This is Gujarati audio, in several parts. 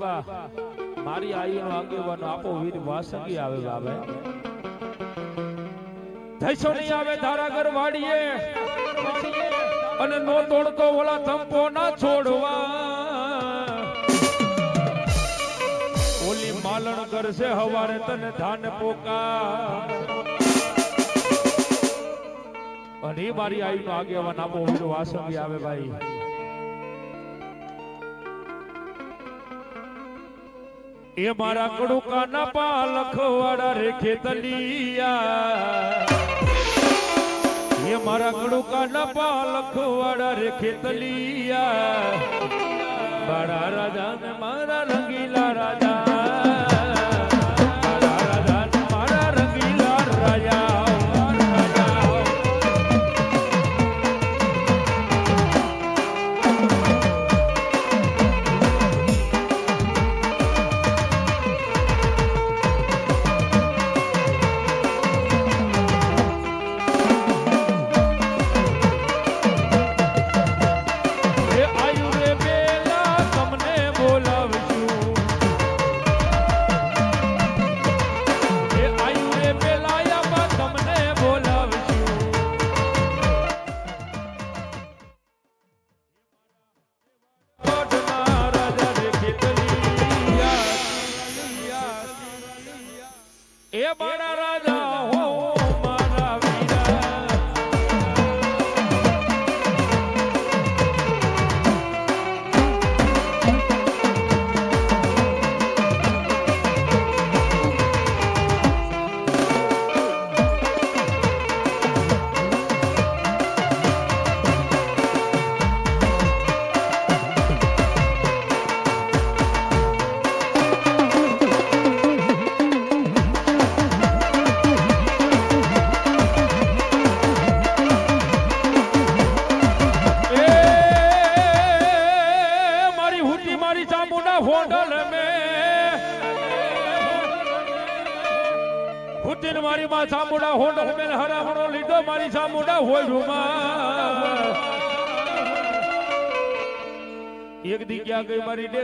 માલિકા મારી આયુનો આગેવાનો આપો વીર વાસંગી આવે બાબે થઈશો નહીં આવે ધારાગર વાડીએ, અને નો તોડતો ઓલા ધંપો ના છોડવા. ઓલી માલણ કરશે હવારે તને ધાન પોકા અને મારી આઈ નો આગેવાન આપો વીર વાસંગી આવે ભાઈ. એ મારા કડુકા ના પાલખ વાળા રે ખેતલિયા. એ મારા કડુકા ના પાલખ વાળા રે ખેતલિયા. બાળા રાજા ને મારા રંગીલા રાજા.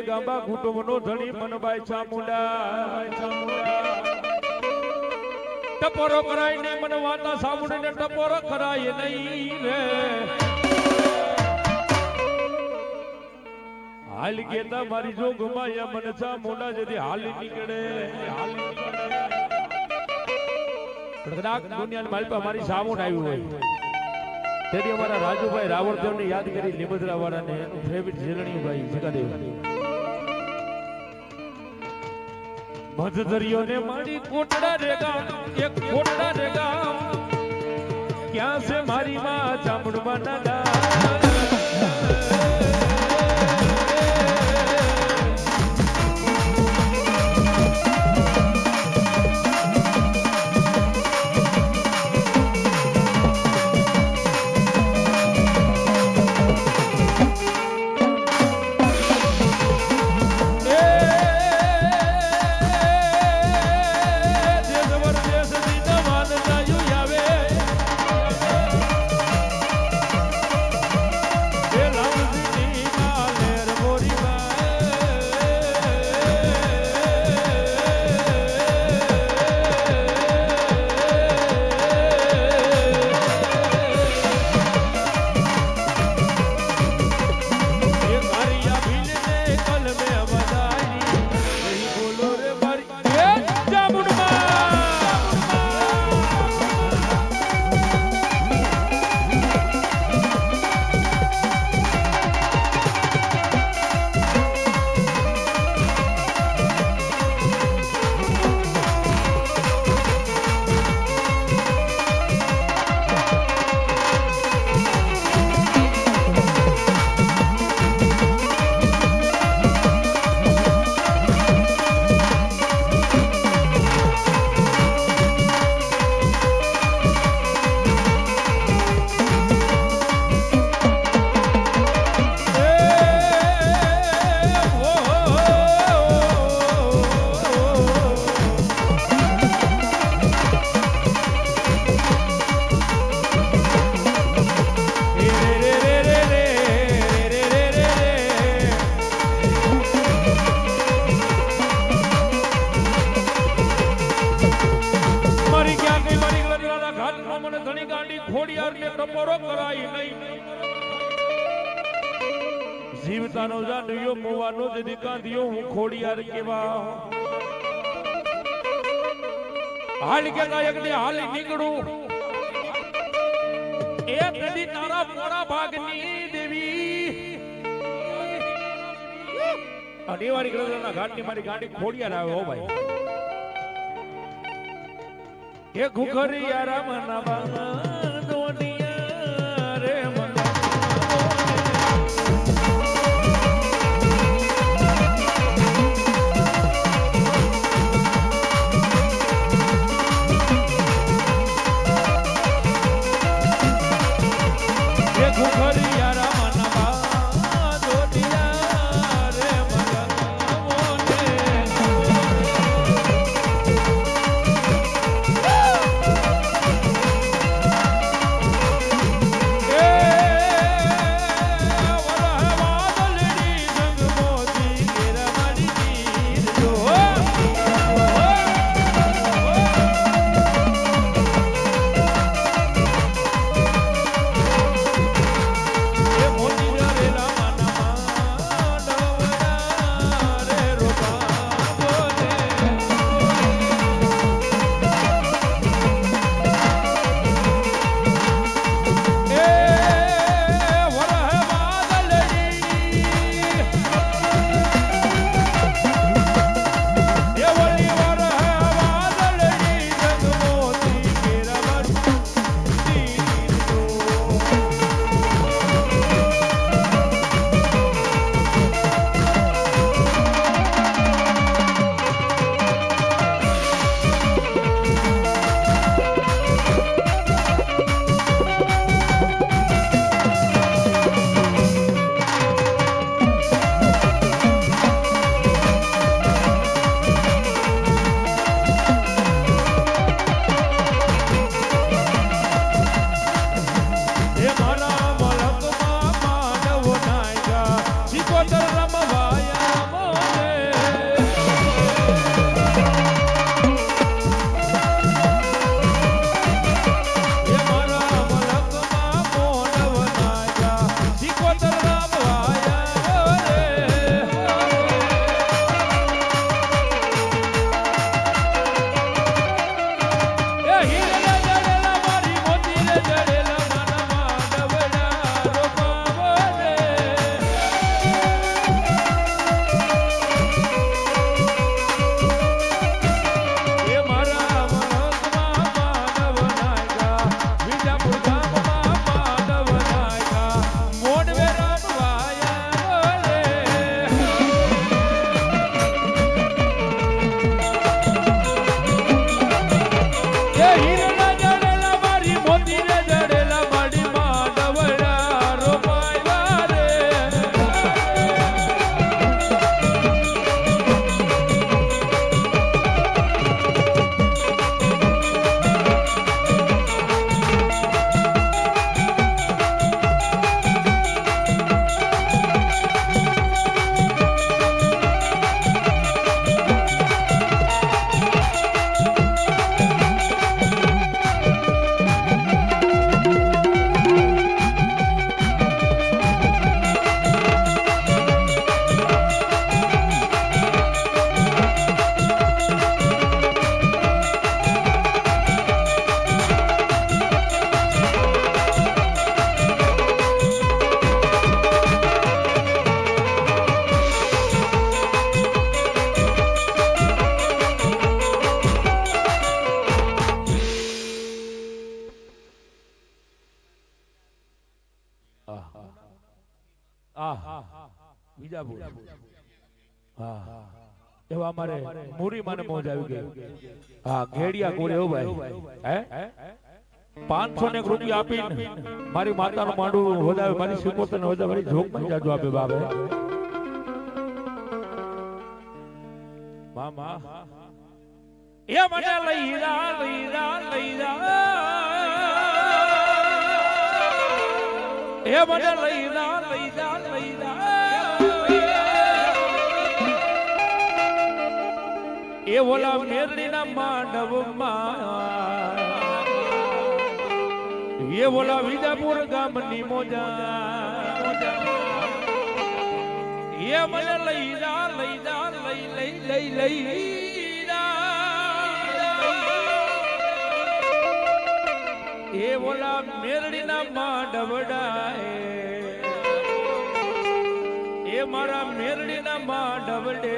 ગાંબા કુટુંબ નો ધણી મનભાઈ ચામુંડા. ટપોરો કરાય નહીં મને વાતા સાંભળીને ટપોરો કરાય નહીં હાલ કેતા મારી જો ગુમાયા મને ચા મોડા જદી હાલી નીકળે. હાલી નીકળે કદાચ દુનિયાની મારી પાસે મારી સામું આવ્યું હોય. તેથી અમારા રાજુભાઈ રાવળદેવ ને યાદ કરી લીમદરા વાળાને ફેવરિટ ઝેલણી ભાઈ જગાદેવ મધદરિયો ને મારી કોટડા રે ગામ એક કોટડા રે ગામ ક્યાં છે મારી માં ચામુંડમાં ના ખોડિયાર કેવા. હાલ કે નાયક ને હાલ નીકળું. એ નદી તારા મોડા ભાગની દેવી. અનિવાર્ય ગ્રહના ઘાટની મારી ગાડી ખોડિયાર આવે હો ભાઈ. એ ઘુખરી આરામ ના દોડિયા વિજાપુર હા. એવા મારે મુરી મને મોજ આવી ગઈ. હા, ઘેડિયા કોરે હો ભાઈ. હે? પાંચસો ને રૂપિયા આપીને મારી માતાનું માંડું વધાવે, મારી સિકોતર ને વધાવે જોગમાં જાજુ આપે બાબે મામા. એ મને લઈ રા લઈ રા લઈ રા હે મને લઈ જા લઈ જા લઈ જા એ ઓલા મેરડીના માંડવમાં. એ ઓલા વિજાપુર ગામની મોજા. એ મને લઈ જા લઈ જા લઈ લઈ લઈ લઈ એ ઓલા મેરડીના માંડવડાએ એ મારા મેરડીના માંડવડે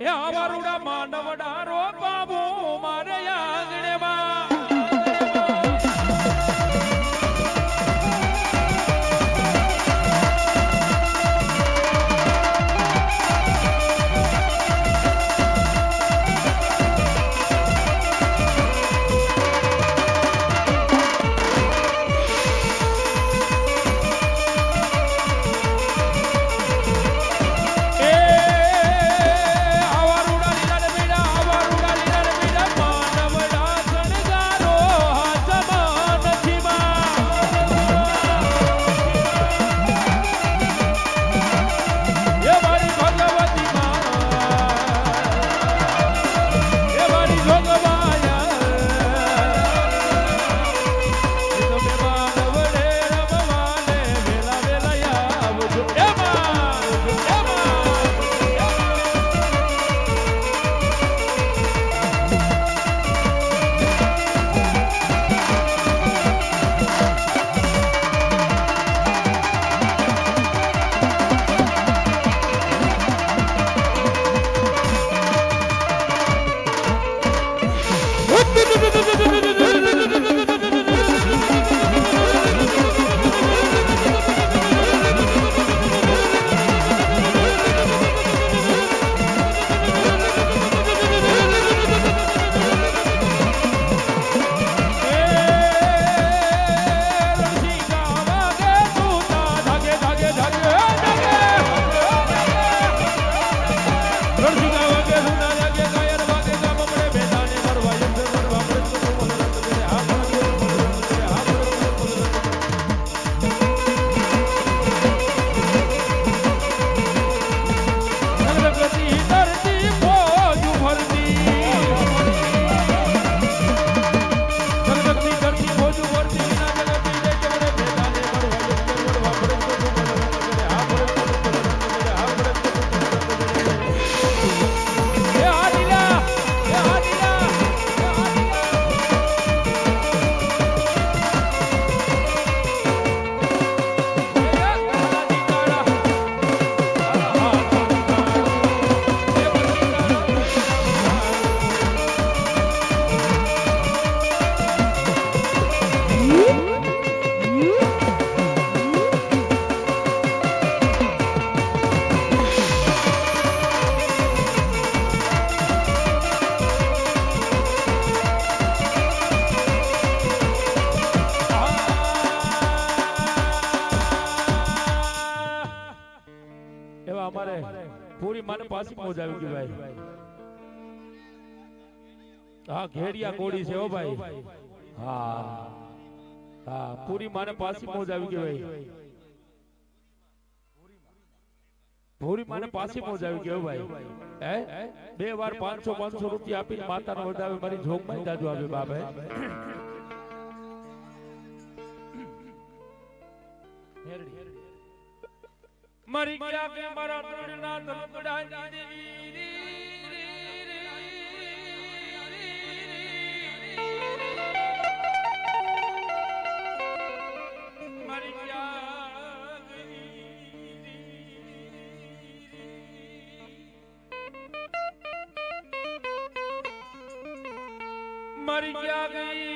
એ અમારુડા માંડવડા રોપા હા ઘેડિયા કોડી છે ઓ ભાઈ. હા હા પૂરી માને પાછી મોજ આવી ગઈ ભાઈ. ભૂરી માને પાછી મોજ આવી ગયો ભાઈ. હે બે વાર 500 500 રૂપિયા આપી માતાનો વધાવે મારી જોગમાં દાદુ આવે બાપે. મરી ગયા કે મારા તણના તલપડાની દેવી. મરી ગયા ગઈ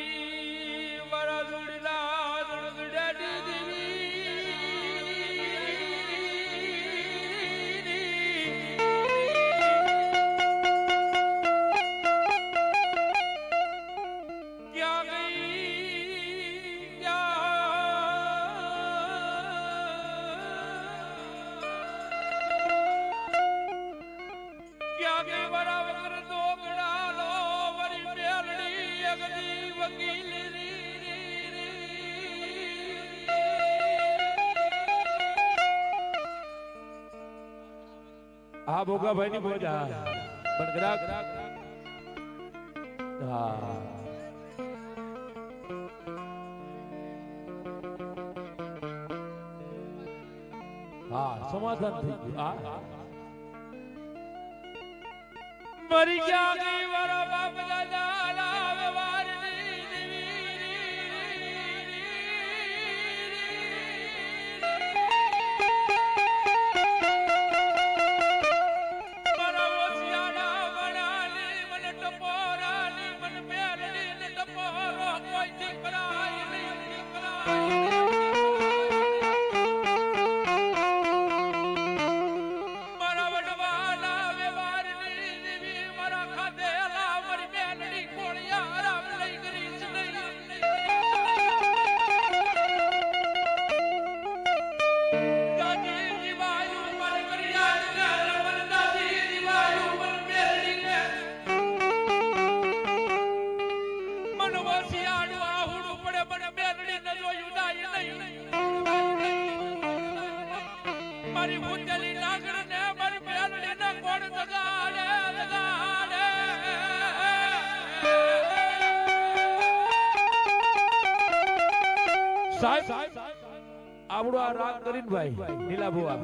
भोगा भाई नहीं भोजा बनगरा हा समाधान थी हाँ। मरी વસિયાડું આહુડું પડે મને બેનડી ને જોયું દાય નહીં. મારી ભૂતેલી નાગણ ને મારી બેલડી ને કોણ જગાડે જગાડે? સાહેબ, આવડો આ રાગ કરીને ભાઈ નીલા બુઆ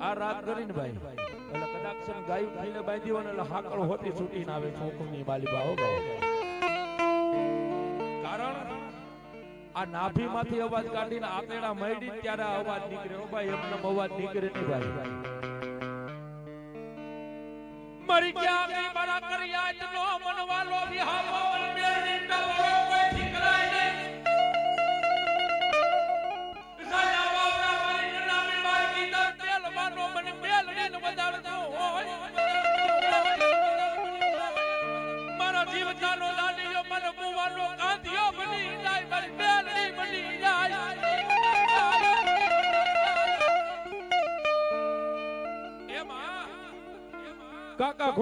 આ રાગ કરીને ભાઈ એટલે કદાચ ગાયું ખાઈને બાંધી હોય એટલે હાકળ હોતી છૂટીને આવે છોકરી બાલી બાઓ કારણ આ નાભીમાંથી અવાજ કાઢીને આતેડા મળી ત્યારે અવાજ નીકળે ભાઈ, એમને અવાજ નીકળે નહીં ભાઈ. મરી ગયા મારા કર્યા એટલો મનવાલો વિહામો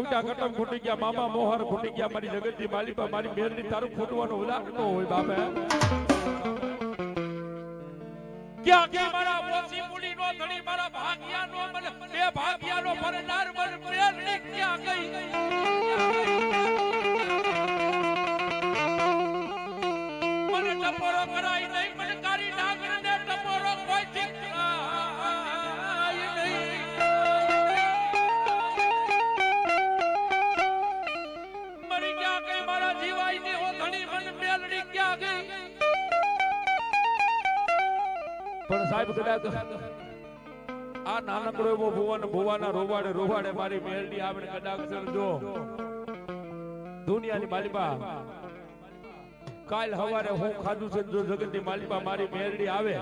ખૂટા કટમ ખૂટી ગયા, મામા મોહર ખૂટી ગયા, મારી જગતજી માલિકા, મારી મેરડી તારું ખૂટવાનો ઉલાક ન હોય બાપે. ક્યાં કે મારા ઓછી નો ધણી, મારા ભાગ્યા નો મને, બે ભાગ્યા નો પરનાર મને ને ક્યાં ગઈ? પણ સાહેબ કદાચ આ નાનકડો એવો ભુવન ભુવાના રોવાડે રોવાડે મારી મેલડી આવે કદાચ જો દુનિયાની માલિબા. કાલ હવારે હું ખાધું છે જો જગતની માલિબા મારી મેલડી આવે.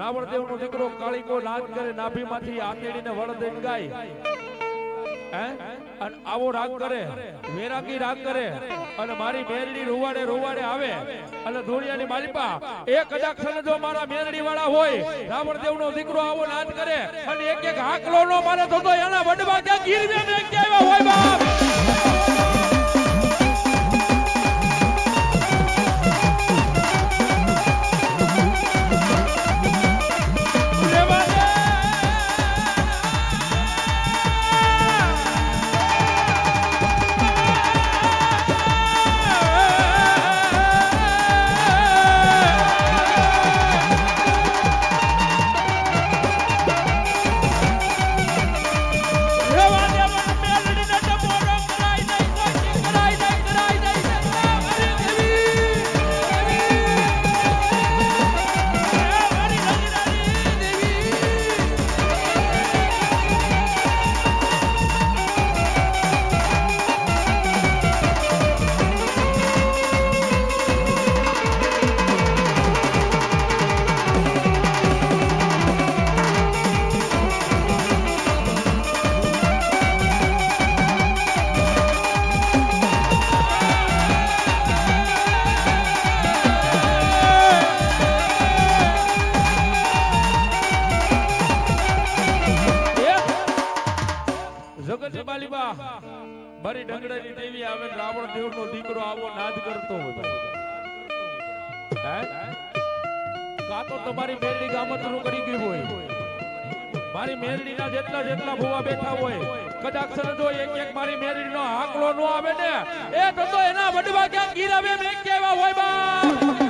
રાવણ દેવ નો દીકરો કાળીકો નાદ કરે નાભી માંથી આતેડીને વળ દઈને ગાય. હે? અને આવો રાગ કરે, વેરાગી રાગ કરે, અને મારી મેરડી રોવાડે રોવાડે આવે, અને ધોળિયાની માલિપા એક કદાચ જો મારા મેરડી વાળા હોય રાવણ દેવ નો દીકરો આવો નાદ કરે, અને એક એક હાકલો નો મારે થતો એના વડવા ક્યાં ગીરવે ક્યાં આવ્યા હોય બાપ? નાદ કરતો હતો. કા તો તમારી મેરડી ગામતરું કરી ગઈ હોય. મારી મેરડીના જેટલા જેટલા ભૂવા બેઠા હોય, કદાચ જો એક એક મારી મેરીનો આંકડો નો આવે ને એ તો એના વડવા ક્યાં ગીરાવે, મેં કેવા હોય બા.